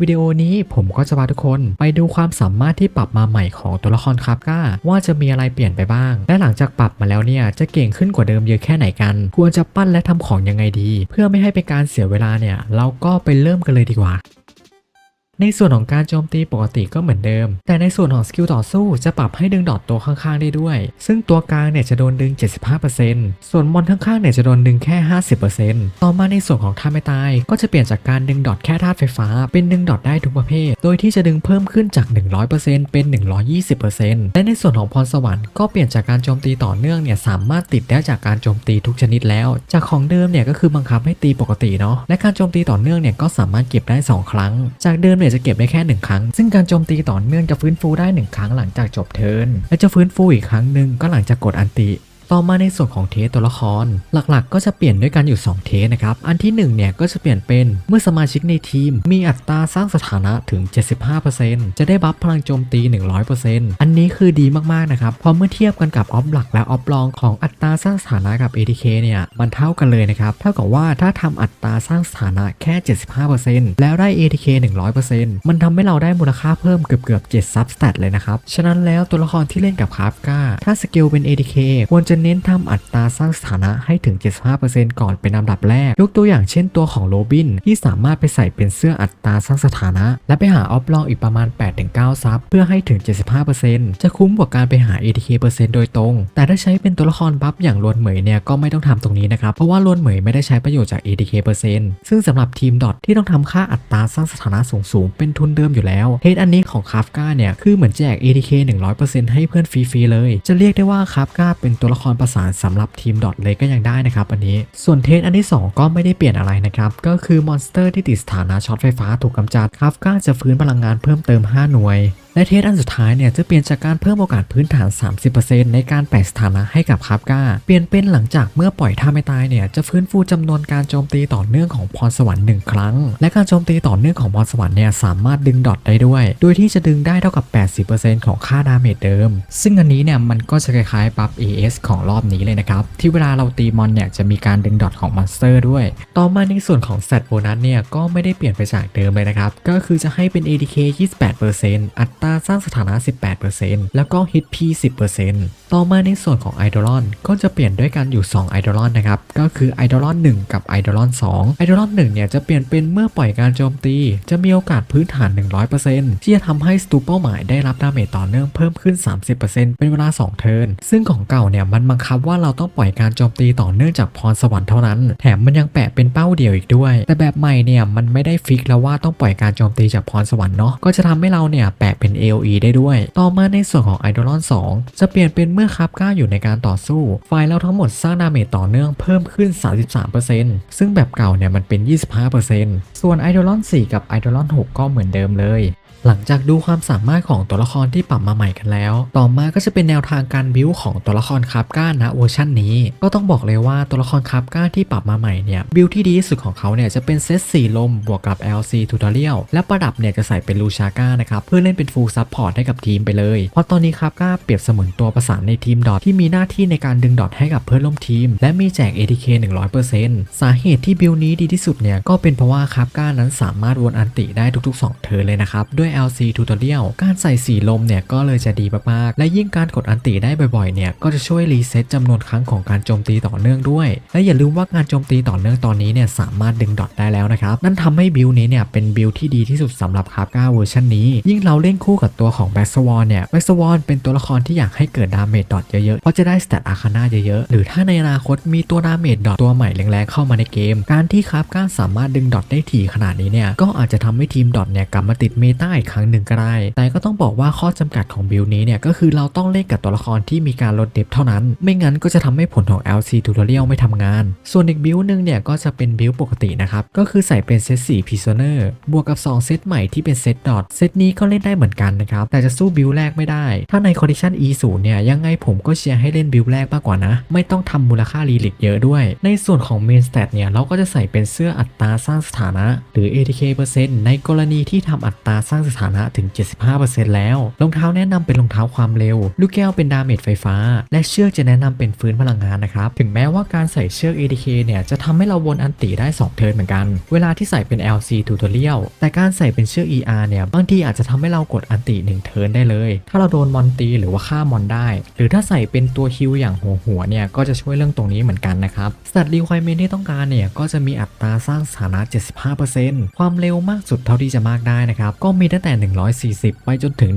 วิดีโอนี้ผมก็จะพาทุกคนไปดูความสามารถที่ปรับมาใหม่ของตัวละครคาบก้า ว่าจะมีอะไรเปลี่ยนไปบ้าง และหลังจากปรับมาแล้วเนี่ยจะเก่งขึ้นกว่าเดิมเยอะแค่ไหนกัน ควรจะปั้นและทำของยังไงดี เพื่อไม่ให้เป็นการเสียเวลาเนี่ย เราก็ไปเริ่มกันเลยดีกว่า ในส่วนของการโจมตีปกติก็เหมือนเดิม แต่ในส่วนของสกิลต่อสู้จะปรับให้ดึงดอทตัวข้างๆได้ด้วย ซึ่งตัวกลางเนี่ยจะโดนดึง 75%ส่วนมอนข้างๆเนี่ยจะโดนดึงแค่ 50%ต่อมาในส่วนของท่าไม่ตาย ก็จะเปลี่ยนจากการดึงดอทแค่ธาตุไฟฟ้า เป็นดึงดอทได้ทุกประเภท โดยที่จะดึงเพิ่มขึ้นจาก 100%เป็น 120%และในส่วนของพรสวรรค์ก็เปลี่ยนจากการโจมตีต่อเนื่องเนี่ยสามารถติดได้จากการโจมตีทุกชนิดแล้ว จากของเดิมเนี่ยก็คือบังคับให้ตีปกติเนาะและการโจมตีต่อเนื่องเนี่ยก็สามารถเก็บได้ 2 ครั้ง จากเดิมเนี่ยจะเก็บได้แค่ 1 ครั้ง ซึ่งการโจมตีต่อเนื่องจะฟื้นฟูได้ 1 ครั้งหลังจากจบเทิร์นและจะฟื้นฟูอีกครั้งหนึ่งก็หลังจากกดอันติ ต่อมาในส่วนของเทสตัวละคร หลักๆ ก็จะเปลี่ยนด้วยกันอยู่ 2 เทสนะครับ อันที่1เนี่ยก็จะเปลี่ยนเป็นเมื่อสมาชิกในทีม มีอัตราสร้างสถานะถึง 75%จะได้บัฟพลังโจมตี 100%อันนี้คือดีมากๆนะครับพราะเมื่อเทียบกันกับออฟหลักและออฟรองของอัตราสร้างสถานะกับ ATK เนี่ยมันเท่ากันเลยนะครับเท่ากับว่าถ้าทำอัตราสร้างสถานะแค่ 75%แล้วได้ ATK 100%มันทำให้เราได้มูลค่าเพิ่มเกือบเกือบ7ซับสแตทเลยนะครับฉะนั้นแล้วตัวละครที่เล่นกับคาฟกาถ้าสกิลเป็น ATK ควรจะะเน้นทำอัตราสร้างสถานะให้ถึง 75%ก่อนเป็นอันดับแรก ยกตัวอย่างเช่นตัวของโรบิน ที่สามารถไปใส่เป็นเสื้ออัตราสร้างสถานะ และไปหาออฟลองอีกประมาณ 8-9 ซับ เพื่อให้ถึง 75%จะคุ้มกว่าการไปหา ATK เปอร์เซ็นต์โดยตรง แต่ถ้าใช้เป็นตัวละครบัฟอย่างลวนเหมยเนี่ยก็ไม่ต้องทำตรงนี้นะครับ เพราะว่าลวนเหมยไม่ได้ใช้ประโยชน์จาก ATK เปอร์เซ็นต์ซึ่งสำหรับทีมดอทที่ต้องทำค่าอัตราสร้างสถานะสูงๆเป็นทุนเดิมอยู่แล้วเทสอันนี้ของคาฟกาเนี่ยคือเหมือนแจก ATK 100%ให้เพื่อนฟรีๆเลย จะเรียกได้ว่าคาฟกาเป็นตัวละครประสานสำหรับทีมดอทเลยก็ยังได้นะครับอันนี้ ส่วนเทสอันที่ 2 ก็ไม่ได้เปลี่ยนอะไรนะครับ ก็คือมอนสเตอร์ที่ติดสถานะช็อตไฟฟ้าถูกกำจัดคาฟก้าจะฟื้นพลังงานเพิ่มเติม 5 หน่วย และเทสอันสุดท้ายเนี่ยจะเปลี่ยนจากการเพิ่มโอกาสพื้นฐาน 30%ในการแปะสถานะให้กับคาฟกาเปลี่ยนเป็นหลังจากเมื่อปล่อยท่าไม่ตายเนี่ยจะฟื้นฟูจำนวนการโจมตีต่อเนื่องของพรสวรรค์หนึ่งครั้ง และการโจมตีต่อเนื่องของพรสวรรค์เนี่ยสามารถดึงดอทได้ด้วย โดยที่จะดึงได้เท่ากับ 80%ของค่าดาเมจเดิม ซึ่งอันนี้เนี่ยมันก็จะคล้ายๆบัฟ AS ของรอบนี้เลยนะครับที่เวลาเราตีมอนเนี่ยจะมีการดึงดอทของมอนสเตอร์ด้วย ต่อมาในส่วนของแซดโบนัสเนี่ยก็ไม่ได้เปลี่ยนไปจากเดิมเลยนะครับก็คือจะให้เป็น ADK 28%อัตราสร้างสถานะ 18%แล้วก็ Hit P 10%ต่อมาในส่วนของไอดอลอนก็จะเปลี่ยนด้วยกันอยู่ 2 ไอดอลอนนะครับ ก็คือไอดอลอน1กับไอดอลอน2ไอดอลอน1เนี่ยจะเปลี่ยนเป็นเมื่อปล่อยการโจมตี จะมีโอกาสพื้นฐาน 100%ที่จะทำให้สตูเป้าหมายได้รับดาเมจต่อเนื่องเพิ่มขึ้น 30%เป็นเวลา 2 เทิร์น ซึ่งของเก่าเนี่ยมันบังคับว่าเราต้องปล่อยการโจมตีต่อเนื่องจากพรสวรรค์เท่านั้น แถมมันยังแปะเป็นเป้าเดียวอีกด้วย แต่แบบใหม่เนี่ยมันไม่ได้ฟิกแล้วว่าต้องปล่อยการโจมตีจากพรสวรรค์เนาะ ก็จะทำให้เราเนี่ยแปะเป็น AOE ได้ด้วย ต่อมาในส่วนของไอดอลอน2จะเปลี่ยนเป็นเมื่อคับก้าอยู่ในการต่อสู้ ฝ่ายเราทั้งหมดสร้างดาเมจต่อเนื่องเพิ่มขึ้น 33%ซึ่งแบบเก่าเนี่ยมันเป็น 25%ส่วนไอดอลอน4กับไอดอลอน6ก็เหมือนเดิมเลย หลังจากดูความสามารถของตัวละครที่ปรับมาใหม่กันแล้ว ต่อมาก็จะเป็นแนวทางการบิวของตัวละครคาบก้านะเวอร์ชันนี้ ก็ต้องบอกเลยว่าตัวละครคาบก้าที่ปรับมาใหม่เนี่ยบิวที่ดีที่สุดของเขาเนี่ยจะเป็นเซตสีลมบวกกับ LC Tutorial และประดับเนี่ยจะใส่เป็นลูชาก้านะครับเพื่อเล่นเป็นฟูลซัพพอร์ตให้กับทีมไปเลย เพราะตอนนี้คาบก้าเปรียบเสมือนตัวประสานในทีมดอทที่มีหน้าที่ในการดึงดอทให้กับเพื่อนร่วมทีม และมีแจก ATK 100%สาเหตุที่บิวนี้ดีที่สุดเนี่ยก็เป็นเพราะว่าคาบก้านั้นสามารถวนอันติได้ทุกๆ 2 เทิร์นเลยนะครับด้วย LC Tutorial การใส่สีลมเนี่ยก็เลยจะดีมากๆ และยิ่งการกดอันติได้บ่อยๆ เนี่ยก็จะช่วยรีเซ็ตจำนวนครั้งของการโจมตีต่อเนื่องด้วย และอย่าลืมว่าการโจมตีต่อเนื่องตอนนี้เนี่ยสามารถดึงดอทได้แล้วนะครับ นั่นทำให้บิลนี้เนี่ยเป็นบิลที่ดีที่สุดสำหรับคาบก้าเวอร์ชันนี้ ยิ่งเราเล่นคู่กับตัวของแบ็กสวอนเนี่ยแบ็กสวอนเป็นตัวละครที่อยากให้เกิดดาเมจดอทเยอะๆ เพราะจะได้สเตตอาคาน่าเยอะๆ หรือถ้าในอนาคตมีตัวดาเมจดอทตัวใหม่แรงๆเข้ามาในเกม การที่คาบก้าสามารถดึงดอทได้ถี่ขนาดนี้เนี่ยก็อาจจะทำให้ทีมดอทเนี่ยกลับมาติดเมตาอีกครั้งหนึ่งก็ได้ แต่ก็ต้องบอกว่าข้อจำกัดของบิลนี้เนี่ยก็คือเราต้องเล่นกับตัวละครที่มีการลดเดฟเท่านั้น ไม่งั้นก็จะทำให้ผลของ LC Tutorial ไม่ทำงาน ส่วนอีกบิลหนึ่งเนี่ยก็จะเป็นบิลปกตินะครับ ก็คือใส่เป็นเซตสี่ Prisoner บวกกับ 2 เซตใหม่ที่เป็นเซตดอทเซตนี้ก็เล่นได้เหมือนกันนะครับ แต่จะสู้บิลแรกไม่ได้ ถ้าใน Condition E 0 เนี่ยยังไงผมก็เชียร์ให้เล่นบิลแรกมากกว่านะ ไม่ต้องทำมูลค่ารีลิกเยอะด้วย ในส่วนของ Main Stat เนี่ยเราก็จะใส่เป็นเสื้ออัตราสร้างสถานะ หรือ ATK เปอร์เซ็นต์ในกรณีที่ทำอัตราสร้างสถานะถึง 75%แล้ว รองเท้าแนะนำเป็นรองเท้าความเร็ว ลูกแก้วเป็นดาเมจไฟฟ้า และเชือกจะแนะนำเป็นฟื้นพลังงานนะครับ ถึงแม้ว่าการใส่เชือก ADK เนี่ยจะทำให้เราวนอันติได้ 2 เทิร์นเหมือนกัน เวลาที่ใส่เป็น LC Tutorial แต่การใส่เป็นเชือก ER เนี่ยบางทีอาจจะทำให้เรากดอันติ 1 เทิร์นได้เลย ถ้าเราโดนมอนตีหรือว่าฆ่ามอนได้ หรือถ้าใส่เป็นตัวฮิวอย่างหัวหัวเนี่ยก็จะช่วยเรื่องตรงนี้เหมือนกันนะครับสัตัดรีควอรเมนที่ต้องการเนี่ยก็จะมีอัตราสร้างสถานะ 75%ความเร็วมากสุดเท่าที่จะมากได้นะครับก็มีตั้งแต่ 140 ไปจนถึง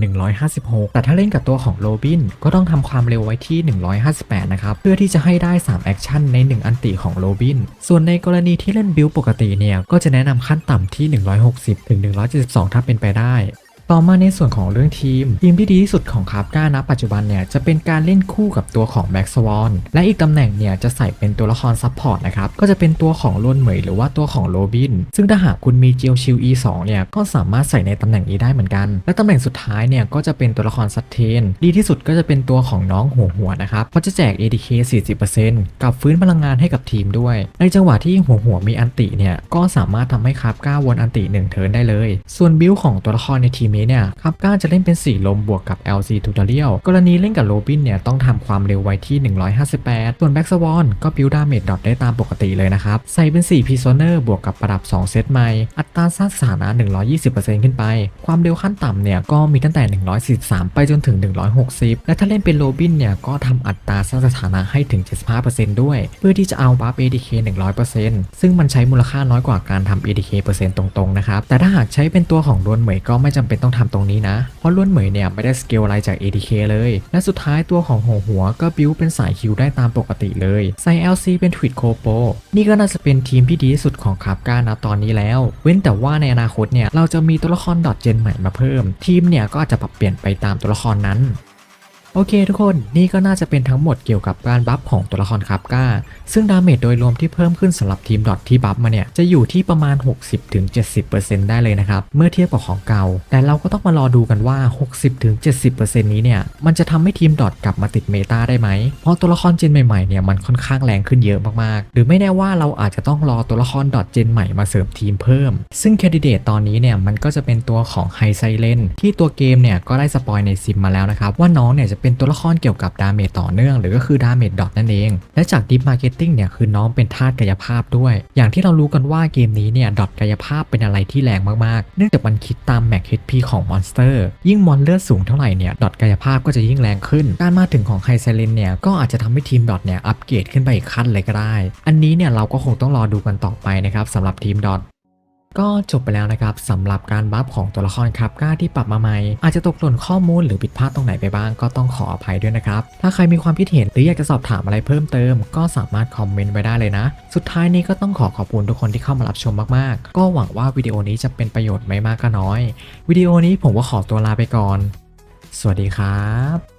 156 แต่ถ้าเล่นกับตัวของโรบิน ก็ต้องทำความเร็วไว้ที่ 158 นะครับ เพื่อที่จะให้ได้ 3 แอคชั่นใน 1 อันติของโรบิน ส่วนในกรณีที่เล่นบิลปกติเนี่ย ก็จะแนะนำขั้นต่ำที่ 160 ถึง 172 ถ้าเป็นไปได้ ต่อมาในส่วนของเรื่องทีม ทีมที่ดีที่สุดของคาร์ก้าณปัจจุบันเนี่ยจะเป็นการเล่นคู่กับตัวของแบ็กสวอนและอีกตำแหน่งเนี่ยจะใส่เป็นตัวละครซับพอร์ตนะครับก็จะเป็นตัวของลวนเหมยหรือว่าตัวของโรบิน ซึ่งถ้าหากคุณมีเจียวชิว E2 เนี่ยก็สามารถใส่ในตำแหน่งนี้ได้เหมือนกัน และตำแหน่งสุดท้ายเนี่ยก็จะเป็นตัวละครซัตเทน ดีที่สุดก็จะเป็นตัวของน้องหัวหัวนะครับเพราะจะแจก ADK 40%กับฟื้นพลังงานให้กับทีมด้วย ในจังหวะที่หัวหัวมีอันติเนี่ยก็สามารถทำให้คาร์ก้าวนอันติ1เทิร์นได้เลย ส่วนบิลของตัวละครในทีมนี้เนี่ยคาร์ก้าจะเล่นเป็น 4 ลมบวกกับ LC Tutorial กรณีเล่นกับโรบินเนี่ยต้องทำความเร็วไว้ที่ 158 ส่วนแบ็กสวอนก็บิลดาเมจดอทได้ตามปกติเลยนะครับ ใส่เป็น 4 p r i s o n e r บวกกับประดับ 2 เซตใหม่ อัตราสร้างสถานะ 120%ขึ้นไป ความเร็วขั้นต่ำเนี่ยก็มีตั้งแต่ 143 ไปจนถึง 160 และถ้าเล่นเป็นโรบินเนี่ยก็ทำอัตราสร้างสถานะให้ถึง 75%ด้วย เพื่อที่จะเอาบัฟ ADK 100%ซึ่งมันใช้มูลค่าน้อยกว่าการทำ ADK เปอร์เซ็นต์ตรงๆนะครับแต่ถ้าหากใช้เป็นตัวของดวนเหมยก็ไม่จำเป็นต้องต้องทำตรงนี้นะ เพราะล้วนเหมยเนี่ยไม่ได้สเกลอะไรจาก ADK เลย และสุดท้ายตัวของหัวหัวก็บิวเป็นสายคิวได้ตามปกติเลยใส่ LC เป็นทวิตโคโปนี่ก็น่าจะเป็นทีมที่ดีที่สุดของคาบก้านะตอนนี้แล้ว เว้นแต่ว่าในอนาคตเนี่ยเราจะมีตัวละครดอทเจนใหม่มาเพิ่ม ทีมเนี่ยก็อาจจะปรับเปลี่ยนไปตามตัวละครนั้น โอเคทุกคนนี่ก็น่าจะเป็นทั้งหมดเกี่ยวกับการบัฟของตัวละครคาบก้า ซึ่งดาเมจโดยรวมที่เพิ่มขึ้นสำหรับทีมดอทที่บัฟมาเนี่ย จะอยู่ที่ประมาณ 60-70%ได้เลยนะครับ เมื่อเทียบกับของเก่า แต่เราก็ต้องมารอดูกันว่า 60-70%นี้เนี่ย มันจะทำให้ทีมดอทกลับมาติดเมตาได้ไหม เพราะตัวละครเจนใหม่ๆเนี่ยมันค่อนข้างแรงขึ้นเยอะมากๆ หรือไม่แน่ว่าเราอาจจะต้องรอตัวละครดอทเจนใหม่มาเสริมทีมเพิ่ม ซึ่งแคนดิเดตตอนนี้เนี่ยมันก็จะเป็นตัวของไฮไซเลนที่ตัวเกมเนี่ยก็ได้สปอยในซิมมาแล้วนะครับว่าน้องเนี่ยจะเเป็นตัวละครเกี่ยวกับดาเมจต่อเนื่อง หรือก็คือดาเมจดอทนั่นเอง และจากดิฟมาร์เก็ตติ้งเนี่ยคือน้องเป็นธาตุกายภาพด้วย อย่างที่เรารู้กันว่าเกมนี้เนี่ยดอทกายภาพเป็นอะไรที่แรงมากๆ เนื่องจากมันคิดตามแม็ก HP ของมอนสเตอร์ยิ่งมอนเลือดสูงเท่าไหร่เนี่ยดอทกายภาพก็จะยิ่งแรงขึ้น การมาถึงของไฮไซเลนเนี่ยก็อาจจะทำให้ทีมดอทเนี่ยอัปเกรดขึ้นไปอีกขั้นเลยก็ได้ อันนี้เนี่ยเราก็คงต้องรอดูกันต่อไปนะครับสำหรับทีมดอท ก็จบไปแล้วนะครับสำหรับการบัฟของตัวละครคาบก้าที่ปรับมาใหม่ อาจจะตกหล่นข้อมูลหรือผิดพลาดตรงไหนไปบ้างก็ต้องขออภัยด้วยนะครับ ถ้าใครมีความคิดเห็นหรืออยากจะสอบถามอะไรเพิ่มเติม ก็สามารถคอมเมนต์ไว้ได้เลยนะ สุดท้ายนี้ก็ต้องขอขอบคุณทุกคนที่เข้ามารับชมมากๆ ก็หวังว่าวิดีโอนี้จะเป็นประโยชน์ไม่มากก็น้อย วิดีโอนี้ผมก็ขอตัวลาไปก่อน สวัสดีครับ